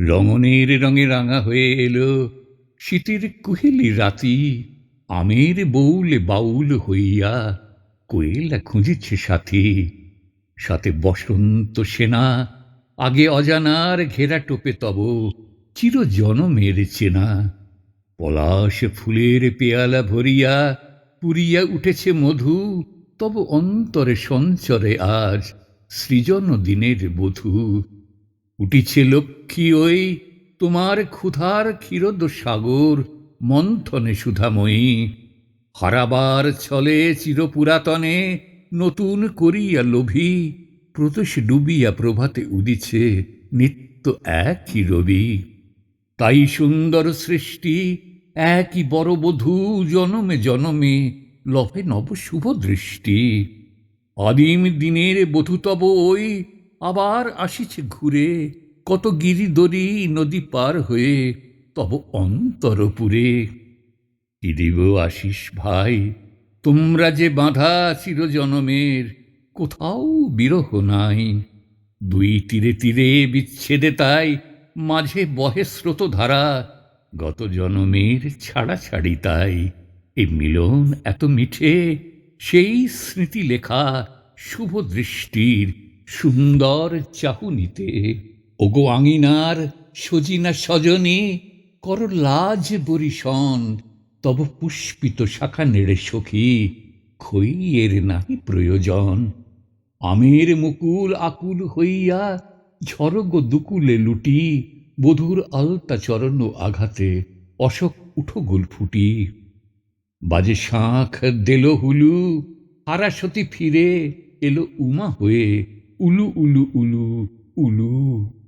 রমণের রঙে রাঙা হয়ে এলো। শীতের কুহেলি রাতি, আমের বউলে বাউল হইয়া কোয়েলা খুঁজিছে সাথী। সাথে বসন্ত সেনা, আগে অজানার ঘেরা টোপে তব চির জনমের চেনা। পলাশ ফুলের পেয়ালা ভরিয়া পুরিয়া উঠেছে মধু, তব অন্তরে সঞ্চরে আজ সৃজন দিনের বধূ। উঠিছে লক্ষ্মী ওই তোমার ক্ষুধার ক্ষীরদ সাগর, মন্থনে সুধাময়ী। হারাবার ছলে চিরপুরাতনে নতুন করিয়া লোভী, প্রতোষ ডুবিয়া প্রভাতে উদিছে নিত্য একই রবি। তাই সুন্দর সৃষ্টি, একই বড় বধূ, জনমে জনমে লভে নব শুভ দৃষ্টি। আদিম দিনের বধূ তব ওই আবার আসিছে ঘুরে, কত গিরিদরি নদী পার হয়ে, তব অন্তরপুরে কি দিব আশিস ভাই, তোমরা যে বাঁধা চিরজনমের, কোথাও বিরহ নাই। দুই তীরে তীরে বিচ্ছেদে তাই মাঝে বহে স্রোত ধারা গত জনমের ছাড়া ছাড়ি তাই। এ মিলন এত মিঠে, সেই স্মৃতি লেখা শুভ দৃষ্টির সুন্দর চাহুনিতে। ওগো আঙিনার সজিনা সজনী কর লাজ বরিশন, তব পুষ্পিত শাখা নেড়ে সখী খইয়ের নাহি প্রয়োজন। আমের মুকুল আকুল হইয়া ঝরগ দুকুলে লুটি, বধুর আলতা চরণ আঘাতে অশোক উঠো গোল ফুটি। বাজে শাঁখ দেল হুলু, হারাসতি ফিরে এলো উমা হয়ে Ulu, ulu, ulu, ulu.